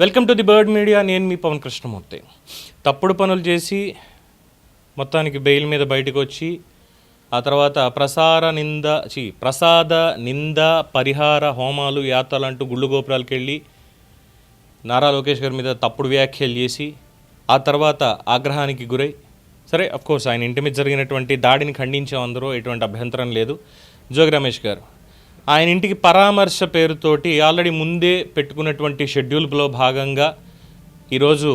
Welcome to the Bird Media నేను మీ పవన్ కృష్ణమూర్తి. తప్పుడు పనులు చేసి మొత్తానికి బెయిల్ మీద బయటకు వచ్చి ఆ తర్వాత ప్రసార నింద చి ప్రసాద నింద పరిహార హోమాలు యాత్రలు అంటూ గుళ్ళు గోపురాలకు వెళ్ళి నారా లోకేష్ గారి మీద తప్పుడు వ్యాఖ్యలు చేసి ఆ తర్వాత ఆగ్రహానికి గురై సరే అఫ్కోర్స్ ఆయన ఇంటి మీద జరిగినటువంటి దాడిని ఖండించాం అందరూ ఎటువంటి అభ్యంతరం లేదు. జోగి రమేష్ గారు ఆయన ఇంటికి పరామర్శ పేరుతోటి ఆల్రెడీ ముందే పెట్టుకున్నటువంటి షెడ్యూల్లో భాగంగా ఈరోజు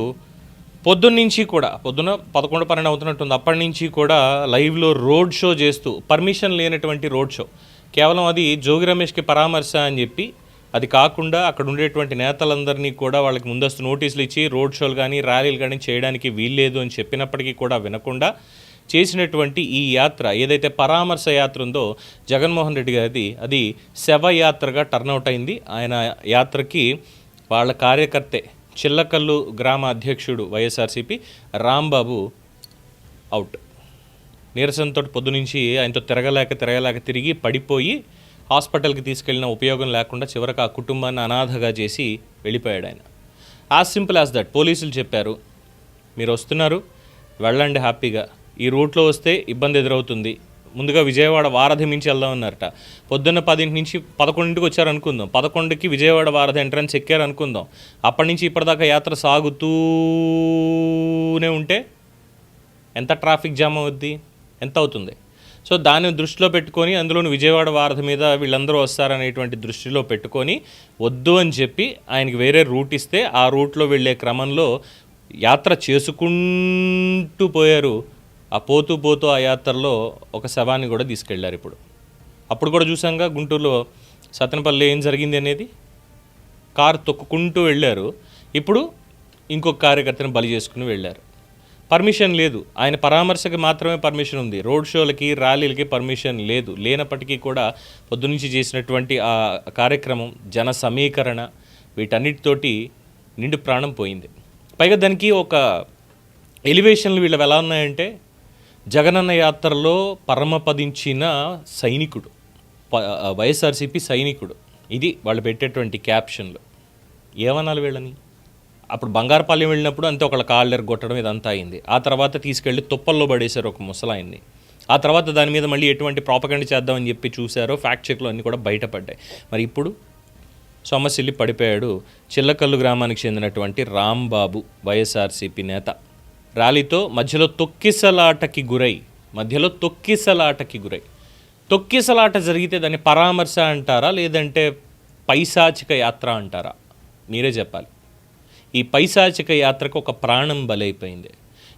పొద్దున్నుంచి కూడా పొద్దున పదకొండు పన్నెండు అవుతున్నట్టుంది అప్పటి నుంచి కూడా లైవ్లో రోడ్ షో చేస్తూ పర్మిషన్ లేనటువంటి రోడ్ షో. కేవలం అది జోగి రమేష్కి పరామర్శ అని చెప్పి అది కాకుండా అక్కడ ఉండేటువంటి నేతలందరినీ కూడా వాళ్ళకి ముందస్తు నోటీసులు ఇచ్చి రోడ్ షోలు కానీ ర్యాలీలు కానీ చేయడానికి వీల్లేదు అని చెప్పినప్పటికీ కూడా వినకుండా చేసినటువంటి ఈ యాత్ర ఏదైతే పరామర్శ యాత్ర ఉందో జగన్మోహన్ రెడ్డి గారిది అది శవయాత్రగా టర్నౌట్ అయింది. ఆయన యాత్రకి వాళ్ళ కార్యకర్తే చిల్లకల్లు గ్రామ అధ్యక్షుడు వైఎస్ఆర్సీపీ రాంబాబు అవుట్ నీరసంతో పొద్దునుంచి ఆయనతో తిరగలేక తిరగలేక తిరిగి పడిపోయి హాస్పిటల్కి తీసుకెళ్ళిన ఉపయోగం లేకుండా చివరికి ఆ కుటుంబాన్ని అనాథగా చేసి వెళ్ళిపోయాడు ఆయన. యాజ్ సింపుల్ యాజ్ దట్ పోలీసులు చెప్పారు మీరు వస్తున్నారు వెళ్ళండి హ్యాపీగా. ఈ రూట్లో వస్తే ఇబ్బంది ఎదురవుతుంది. ముందుగా విజయవాడ వారధి మించి వెళ్దామన్నారట. పొద్దున్న పదింటి నుంచి పదకొండింటికి వచ్చారు అనుకుందాం పదకొండుకి విజయవాడ వారధి ఎంట్రన్స్ ఎక్కారు అనుకుందాం అప్పటి నుంచి ఇప్పటిదాకా యాత్ర సాగుతూనే ఉంటే ఎంత ట్రాఫిక్ జామ్ అవుద్ది? ఎంత అవుతుంది? సో దాన్ని దృష్టిలో పెట్టుకొని అందులోని విజయవాడ వారధి మీద వీళ్ళందరూ వస్తారనేటువంటి దృష్టిలో పెట్టుకొని వద్దు అని చెప్పి ఆయనకి వేరే రూట్ ఇస్తే ఆ రూట్లో వెళ్ళే క్రమంలో యాత్ర చేసుకుంటూ పోయారు ఆ పోతూ పోతూ ఆ యాత్రలో ఒక శవాన్ని కూడా తీసుకెళ్ళారు ఇప్పుడు. అప్పుడు కూడా చూసాంగా గుంటూరులో సతనపల్లి ఏం జరిగింది అనేది? కారు తొక్కుకుంటూ వెళ్ళారు. ఇప్పుడు ఇంకొక కార్యకర్తను బలి చేసుకుని వెళ్ళారు. పర్మిషన్ లేదు. ఆయన పరామర్శకి మాత్రమే పర్మిషన్ ఉంది. రోడ్ షోలకి ర్యాలీలకి పర్మిషన్ లేదు. లేనప్పటికీ కూడా పొద్దునుంచి చేసినటువంటి ఆ కార్యక్రమం జన సమీకరణ వీటన్నిటితోటి నిండు ప్రాణం పోయింది. పైగా దానికి ఒక ఎలివేషన్లు వీళ్ళు ఎలా ఉన్నాయంటే జగనన్న యాత్రలో పరమపదించిన సైనికుడు ప- వైఎస్ఆర్సీపీ సైనికుడు. ఇది వాళ్ళు పెట్టేటువంటి క్యాప్షన్లు. ఏమనాలి వీళ్ళని? అప్పుడు బంగారపాలెం వెళ్ళినప్పుడు అంతే ఒకళ్ళ కాళ్ళెర కొట్టడం ఇదంతా అయింది. ఆ తర్వాత తీసుకెళ్ళి తుప్పల్లో పడేశారు ఒక ముసలాయన్ని. ఆ తర్వాత దాని మీద మళ్ళీ ఎటువంటి ప్రాపగండ చేద్దామని చెప్పి చూశారో ఫ్యాక్ట్ చెక్లు అన్నీ కూడా బయటపడ్డాయి. మరి ఇప్పుడు సొమ్మసిల్లి పడిపోయాడు చిల్లకల్లు గ్రామానికి చెందినటువంటి రాంబాబు వైఎస్ఆర్సీపీ నేత. ర్యాలీతో మధ్యలో తొక్కిసలాటకి గురై మధ్యలో తొక్కిసలాటకి గురై. తొక్కిసలాట జరిగితే దాన్ని పరామర్శ అంటారా లేదంటే పైశాచిక యాత్ర అంటారా? మీరే చెప్పాలి. ఈ పైశాచిక యాత్రకు ఒక ప్రాణం బలైపోయింది.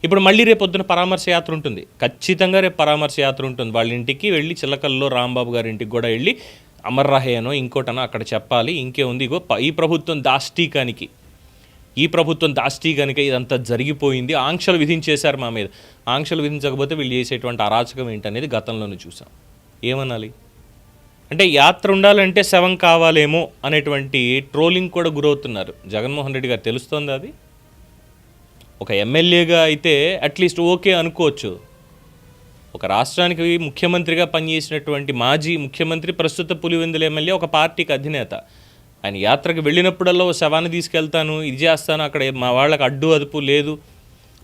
ఇప్పుడు మళ్ళీ రేపు పొద్దున పరామర్శ యాత్ర ఉంటుంది. ఖచ్చితంగా రేపు పరామర్శ యాత్ర ఉంటుంది. వాళ్ళ ఇంటికి వెళ్ళి చిలకల్లో రాంబాబు గారి ఇంటికి కూడా వెళ్ళి అమర్రాహేనో ఇంకోటనో అక్కడ చెప్పాలి. ఇంకే ఉంది. ఇగో ఈ ప్రభుత్వం దాష్టీకానికి ఈ ప్రభుత్వం దాష్టీకానికి ఇదంతా జరిగిపోయింది. ఆంక్షలు విధించేశారు మా మీద. ఆంక్షలు విధించకపోతే వీళ్ళు చేసేటువంటి అరాచకం ఏంటనేది గతంలోనే చూసాం. ఏమనాలి? అంటే యాత్ర ఉండాలంటే శవం కావాలేమో అనేటువంటి ట్రోలింగ్ కూడా గురవుతున్నారు. జగన్మోహన్ రెడ్డి గారు తెలుస్తోంది అది? ఒక ఎమ్మెల్యేగా అయితే అట్లీస్ట్ ఓకే అనుకోవచ్చు. ఒక రాష్ట్రానికి ముఖ్యమంత్రిగా పనిచేసినటువంటి మాజీ ముఖ్యమంత్రి ప్రస్తుత పులివెందుల ఎమ్మెల్యే ఒక పార్టీకి అధినేత. ఆయన యాత్రకు వెళ్ళినప్పుడల్లా ఓ శవాన్ని తీసుకెళ్తాను ఇది చేస్తాను అక్కడ మా వాళ్ళకి అడ్డు అదుపు లేదు.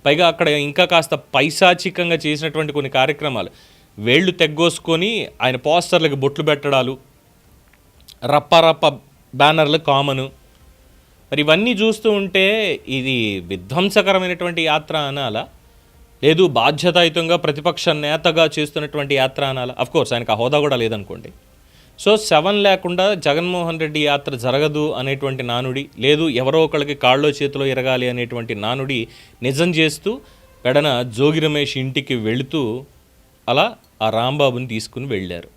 పైగా అక్కడ ఇంకా కాస్త పైశాచికంగా చేసినటువంటి కొన్ని కార్యక్రమాలు. వేళ్ళు తెగ్గోసుకొని ఆయన పోస్టర్లకు బొట్లు పెట్టడాలు రప్ప రప్ప బ్యానర్లు కామను. మరి ఇవన్నీ చూస్తూ ఉంటే ఇది విధ్వంసకరమైనటువంటి యాత్ర అనాలా? లేదు బాధ్యతాయుతంగా ప్రతిపక్ష నేతగా చేస్తున్నటువంటి యాత్ర అనాలా? అఫ్కోర్స్ ఆయనకు ఆ హోదా కూడా లేదనుకోండి. సో సెవెన్ లేకుండా జగన్మోహన్ రెడ్డి యాత్ర జరగదు అనేటువంటి నానుడి లేదు ఎవరో ఒకళ్ళకి కాళ్ళో చేతిలో ఎరగాలి అనేటువంటి నానుడి నిజం చేస్తూ వెడన జోగి రమేష్ ఇంటికి వెళుతూ అలా ఆ రాంబాబుని తీసుకుని వెళ్ళారు.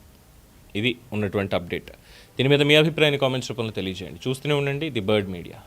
ఇది ఉన్నటువంటి అప్డేట్. దీని మీద మీ అభిప్రాయాన్ని కామెంట్స్ రూపంలో తెలియజేయండి. చూస్తూనే ఉండండి ది బర్డ్ మీడియా.